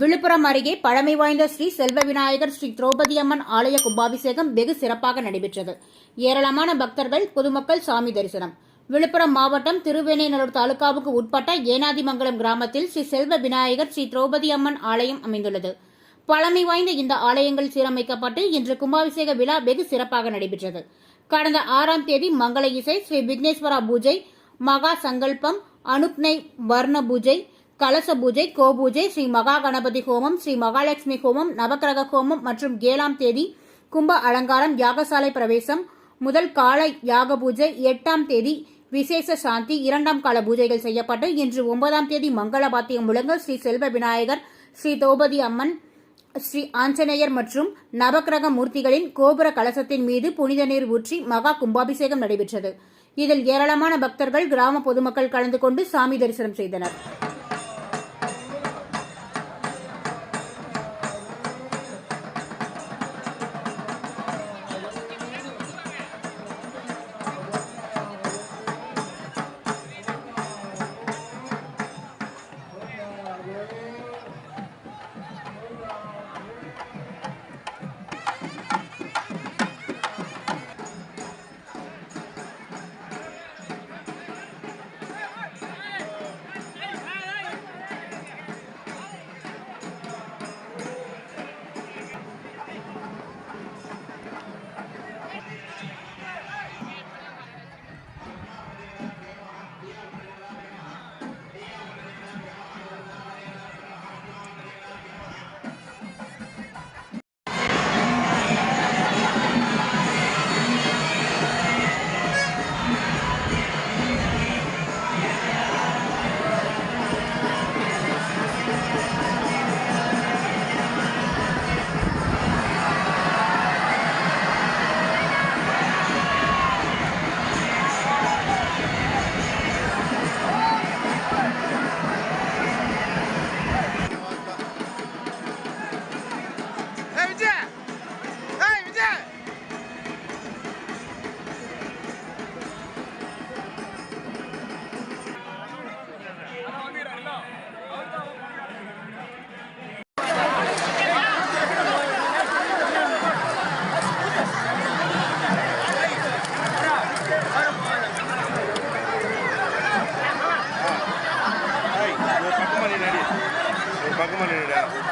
விழுப்புரம் அருகே பழமை வாய்ந்த ஸ்ரீ செல்வ விநாயகர் ஸ்ரீ திரௌபதி அம்மன் ஆலய கும்பாபிஷேகம் வெகு சிறப்பாக நடைபெற்றது. ஏராளமான பக்தர்கள் பொதுமக்கள் சாமி தரிசனம். விழுப்புரம் மாவட்டம் திருவேணைநல்லூர் தாலுகாவுக்கு உட்பட்ட ஏனாதிமங்கலம் கிராமத்தில் ஸ்ரீ செல்வ விநாயகர் ஸ்ரீ திரௌபதி அம்மன் ஆலயம் அமைந்துள்ளது. பழமை வாய்ந்த இந்த ஆலயங்கள் சீரமைக்கப்பட்டு இன்று கும்பாபிஷேக விழா வெகு சிறப்பாக நடைபெற்றது. கடந்த ஆறாம் தேதி மங்கள இசை ஸ்ரீ விக்னேஸ்வரா பூஜை மகா சங்கல்பம் அனுப்னை வர்ண பூஜை கலச பூஜை கோபூஜை ஸ்ரீ மகா கணபதி ஹோமம் ஸ்ரீ மகாலட்சுமி ஹோமம் நவக்கிரக ஹோமம் மற்றும் ஏழாம் தேதி கும்ப அலங்காரம் யாகசாலை பிரவேசம். முதல் கால யாக பூஜை எட்டாம் தேதி விசேஷ சாந்தி இரண்டாம் கால பூஜைகள் செய்யப்பட்டு இன்று ஒன்பதாம் தேதி மங்கள பாத்தியம் முழங்க ஸ்ரீ செல்வ விநாயகர் ஸ்ரீ திரௌபதி அம்மன் ஸ்ரீ ஆஞ்சநேயர் மற்றும் நவக்கிரக மூர்த்திகளின் கோபுர கலசத்தின் மீது புனித நீர் ஊற்றி மகா கும்பாபிஷேகம் நடைபெற்றது. இதில் ஏராளமான பக்தர்கள் கிராம பொதுமக்கள் கலந்து கொண்டு சாமி தரிசனம் செய்தனர். ஏய்